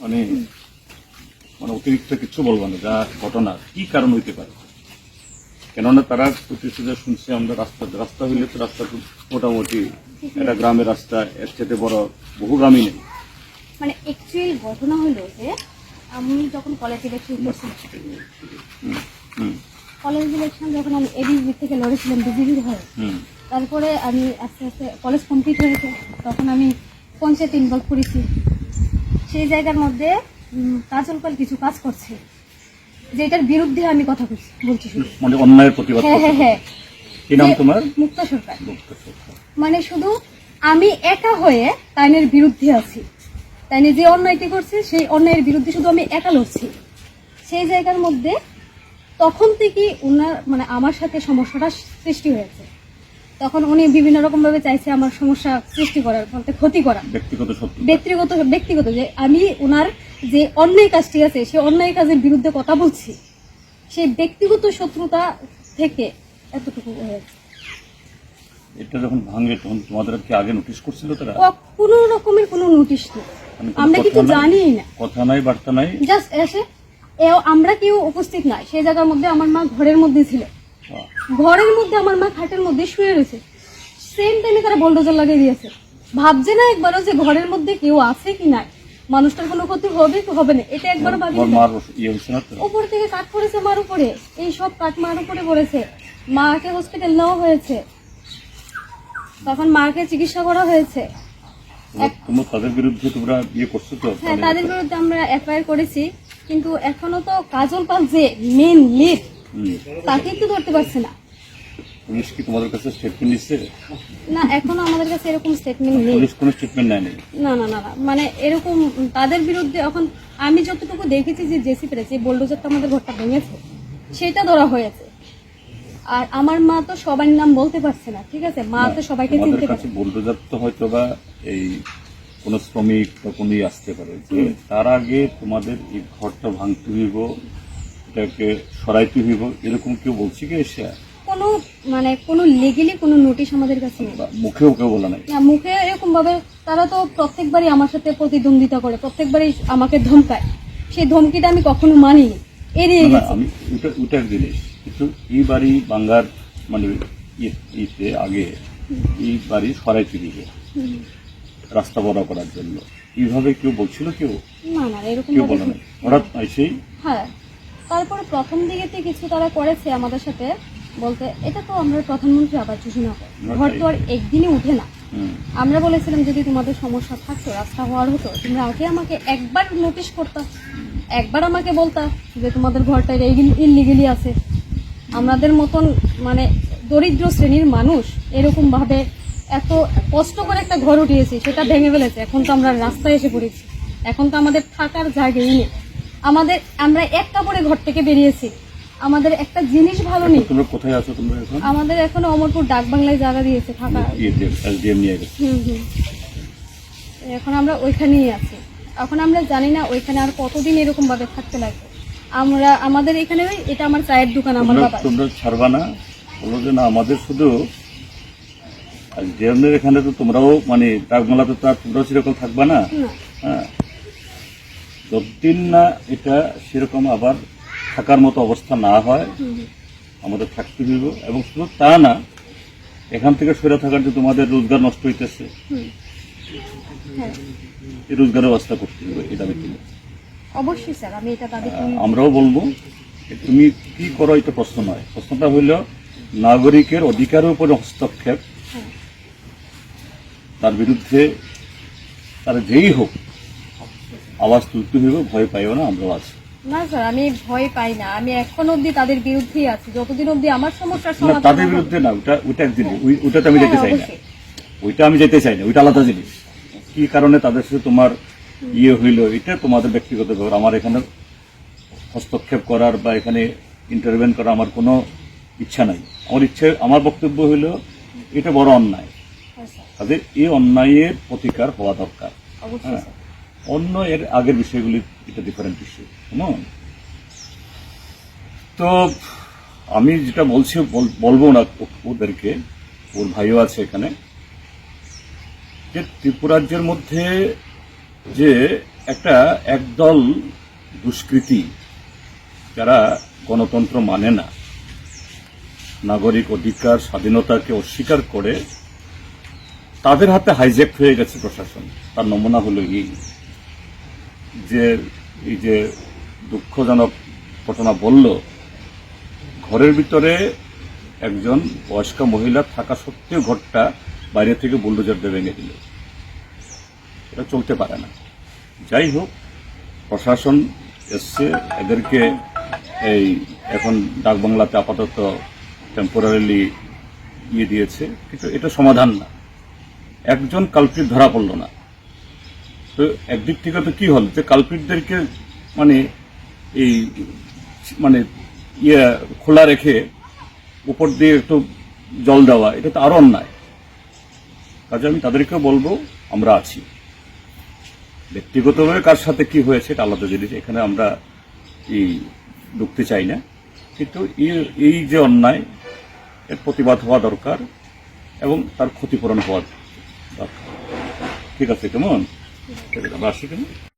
মানে মানে অতিরিক্ত কিছু বলব না যা ঘটনা কি কারণ হইতে পারে? কেননা তারা প্রতিশ্রুতি শুনছে আমরা রাস্তা রাস্তা হইলে তো রাস্তা খুব মোটামুটি একটা গ্রামের রাস্তা এর সাথে বড় বহু গ্রামই নেই। মানে অ্যাকচুয়ালি ঘটনা হলো যে আমি যখন কলেজ ইলেকশন কলেজ ইলেকশন যখন আমি এবিসি থেকে লড়েছিলাম বিজেপির হয়ে তারপরে আমি আস্তে আস্তে কলেজ কমপ্লিট হয়েছে তখন আমি পঞ্চায়েত ইনভলভ করেছি। সেই জায়গার মধ্যে কাজল পাল কিছু কাজ করছে যেটার বিরুদ্ধে আমি কথা বলছি বলছি মানে অন্যায়ের প্রতিবাদ হ্যাঁ হ্যাঁ হ্যাঁ। কি নাম তোমার? মুক্ত সরকার। মানে শুধু আমি একা হয়ে তাইনের বিরুদ্ধে আছি। তাইনে যে অন্যায়টি করছে সেই অন্যায়ের বিরুদ্ধে শুধু আমি একা লড়ছি। সেই জায়গার মধ্যে তখন থেকে উনার মানে আমার সাথে সমস্যাটা সৃষ্টি হয়েছে। তখন উনি বিভিন্ন রকম ভাবে চাইছে আমার সমস্যা সৃষ্টি করার বলতে ক্ষতি করা ব্যক্তিগত ব্যক্তিগত ব্যক্তিগত যে আমি ওনার যে অন্যায় কাজটি আছে সেই অন্যায় কাজের বিরুদ্ধে কথা বলছি সেই ব্যক্তিগত শত্রুতা থেকে এতটুকু হয়েছে এটা যখন ভাঙে তখন তোমাদের কি আগে নোটিশ করছিল তারা? কোনো রকমের কোনো নোটিশ নেই। মানে আমরা কিছু জানি না। কথা নাই বার্তা নাই। জাস্ট এসে আমরা কেউ উপস্থিত নাই। সেই জায়গার মধ্যে আমার মা ঘরের মধ্যে ছিল। ঘরের মধ্যে আমার মা খাটের মধ্যে শুয়ে রয়েছে। সেম টাইমে তারা বলডোজার লাগিয়ে দিয়েছে। ভাবছে না একবারও যে ঘরের মধ্যে কেউ আছে কি নাই। মানুষটার কোনো ক্ষতি হবে কি হবে না এটা একবারও ভাবি ইয়ে উপর থেকে কাঠ পড়েছে মার উপরে। এই সব কাঠ মার উপরে পড়েছে। মাকে হসপিটাল নেওয়া হয়েছে। তখন মাকে চিকিৎসা করা হয়েছে। তোমার- তোমার তাদের বিরুদ্ধে তোমরা ইয়ে করছ তো? হ্যাঁ তাদের বিরুদ্ধে আমরা এফআইআর করেছি। কিন্তু এখনও তো কাজল পাল যে মেন লিড। তাকে তো ধরতে পারছে না। পুলিশ কি তোমাদের কাছে স্টেটমেন্ট দিচ্ছে? না এখনও আমাদের কাছে এরকম স্টেটমেন্ট নেই। পুলিশ কোনো স্টেটমেন্ট নেয়নি না না না না। মানে এরকম তাদের বিরুদ্ধে এখন আমি যতটুকু দেখেছি যে জেসি পেরেছে বোল্ডোজারটা আমাদের ঘরটা ভেঙেছে সেটা ধরা হয়েছে। আর আমার মা তো সবার নাম বলতে পারছে না ঠিক আছে? মা তো সবাইকে চিনতে কাছে পারে বুলডোজার তো হয়তো বা এই কোন শ্রমিক বা কোনো ই আসতে পারে তার আগে তোমাদের এই ঘরটা ভাঙতে হইব এটাকে সরাইতে হইব? এরকম কেউ বলছে কি এসে? কোনো মানে কোনো লিগেলি কোনো নোটিশ আমাদের কাছে নেই। মুখেও কেউ বলা নাই? না মুখে এরকম ভাবে তারা তো প্রত্যেকবারই আমার সাথে প্রতিদ্বন্দ্বিতা করে প্রত্যেকবারই আমাকে ধমকায়। সেই ধমকিটা আমি কখনো মানিনি। এড়িয়ে গেছি আমি ওটা ওটা এক জিনিস। কিন্তু এই বাড়ি বাঙ্গার মানে ইতে আগে এই বাড়ি সরাইতে দিবে রাস্তা বড় করার জন্য। এইভাবে কেউ বলছিল কেউ? না না এরকম কেউ বলে নাই। হঠাৎ এসেই হ্যাঁ। তারপরে প্রথম দিকেতে কিছু তারা করেছে আমাদের সাথে বলতে এটা তো আমরা প্রধানমন্ত্রী আবার যোজনা ঘর তো আর একদিনে উঠে না। আমরা বলেছিলাম যদি তোমাদের সমস্যা থাকতো রাস্তা হওয়ার হতো তোমরা আগে আমাকে একবার নোটিশ করতা একবার আমাকে বলতা যে তোমাদের ঘরটা ইলিগেলি আছে। আমাদের মতন মানে দরিদ্র শ্রেণির মানুষ এরকম ভাবে এত কষ্ট করে একটা ঘর উঠিয়েছি সেটা ভেঙে ফেলেছে। এখন তো আমরা রাস্তায় এসে পড়েছি। এখন তো আমাদের থাকার জায়গাই নেই। আমাদের আমরা এক কাপড়ে ঘর থেকে বেরিয়েছি। আমাদের একটা জিনিস ভালো নেই। তোমরা কোথায় আছো তোমরা এখন? আমাদের এখন অমরপুর ডাক বাংলায় জায়গা দিয়েছে থাকা ইয়েতে এসডিএম নিয়ে গেছে। এখন আমরা ওইখানেই আছি। এখন আমরা জানি না ওইখানে আর কতদিন এরকম ভাবে থাকতে লাগবে। আমরা আমাদের এখানে ওই- এটা আমার চায়ের দোকান আমার বাবা তোমরা ছাড়বা না। বলো যে না আমাদের শুধু জিএমের এখানে তো তোমরাও মানে ডাকমালাতে তো আর তোমরাও সেরকম থাকবা না। না। হ্যাঁ। যতদিন না এটা সেরকম আবার থাকার মতো অবস্থা না হয়। আমাদের থাকতে হইব। এবং শুধু তা না এখান থেকে সরে থাকার যে তোমাদের রোজগার নষ্ট হইতেছে হ্যাঁ। এই রোজগারের ব্যবস্থা করতে হবে এটা আমি। অবশ্যই স্যার আমি এটা দাবি আমরাও বলব তুমি কি করো এটা প্রশ্ন নয়। প্রশ্নটা হইল নাগরিকের অধিকারের উপরে হস্তক্ষেপ হ্যাঁ। তার বিরুদ্ধে তার যেই হোক আওয়াজ তুলতে হইব ভয় পাইও না আমরাও আছি। না স্যার আমি ভয় পাই না। আমি এখন অবধি তাদের বিরুদ্ধেই আছি। যতদিন অবধি আমার সমস্যার সমাধান তাদের বিরুদ্ধে না ওটা ওটা এক জিনিস ওই- ওটাতে আমি যেতে হ্যাঁ, চাই না। ওইটা আমি যেতে চাই না ওইটা আলাদা জিনিস। কি কারণে তাদের সাথে তোমার ইয়ে হইল এটা তোমাদের ব্যক্তিগত ব্যাপার। আমার এখানে হস্তক্ষেপ করার বা এখানে ইন্টারভেন করার আমার কোনো ইচ্ছা নাই। আমার ইচ্ছে আমার বক্তব্য হইল এটা বড় অন্যায়। হ্যাঁ, তাদের এই অন্যায়ের প্রতিকার হওয়া দরকার। হ্যাঁ। অন্য এর আগের বিষয়গুলি, এটা ডিফারেন্ট ইস্যু কেমন? তো আমি যেটা বলছি বলব না ওদেরকে, ওর ভাইও আছে এখানে, যে ত্রিপুরাজ্যের মধ্যে যে একটা একদল দুষ্কৃতী, যারা গণতন্ত্র মানে না, নাগরিক অধিকার, স্বাধীনতাকে অস্বীকার করে, তাদের হাতে হাইজ্যাক হয়ে গেছে প্রশাসন, তার নমুনা হলো এই। যে এই যে দুঃখজনক ঘটনা বলল, ঘরের ভিতরে একজন বয়স্ক মহিলা থাকা সত্ত্বেও ঘরটা বাইরে থেকে বুলডোজার দিয়ে ভেঙে দিল। এটা চলতে পারে না। যাই হোক, প্রশাসন এসছে, এদেরকে এই এখন ডাকবাংলাতে আপাতত টেম্পোরারিলি ইয়ে দিয়েছে, কিন্তু এটা সমাধান না। একজন কালপিট ধরা পড়ল না। তো একদিক থেকে তো কি হল? যে কালপিটদেরকে মানে এই মানে ইয়ে খোলা রেখে উপর দিয়ে একটু জল দেওয়া, এটা তো আরও অন্যায়। কাজে আমি তাদেরকে বলব, আমরা আছি। ব্যক্তিগতভাবে কার সাথে কি হয়েছে এটা আলাদা জিনিস, এখানে আমরা এই ঢুকতে চাই না। কিন্তু এই যে অন্যায়, এর প্রতিবাদ হওয়া দরকার এবং তার ক্ষতিপূরণ হওয়া দরকার। ঠিক আছে, কেমন? ঠিক আছে আমরা আসি কেমন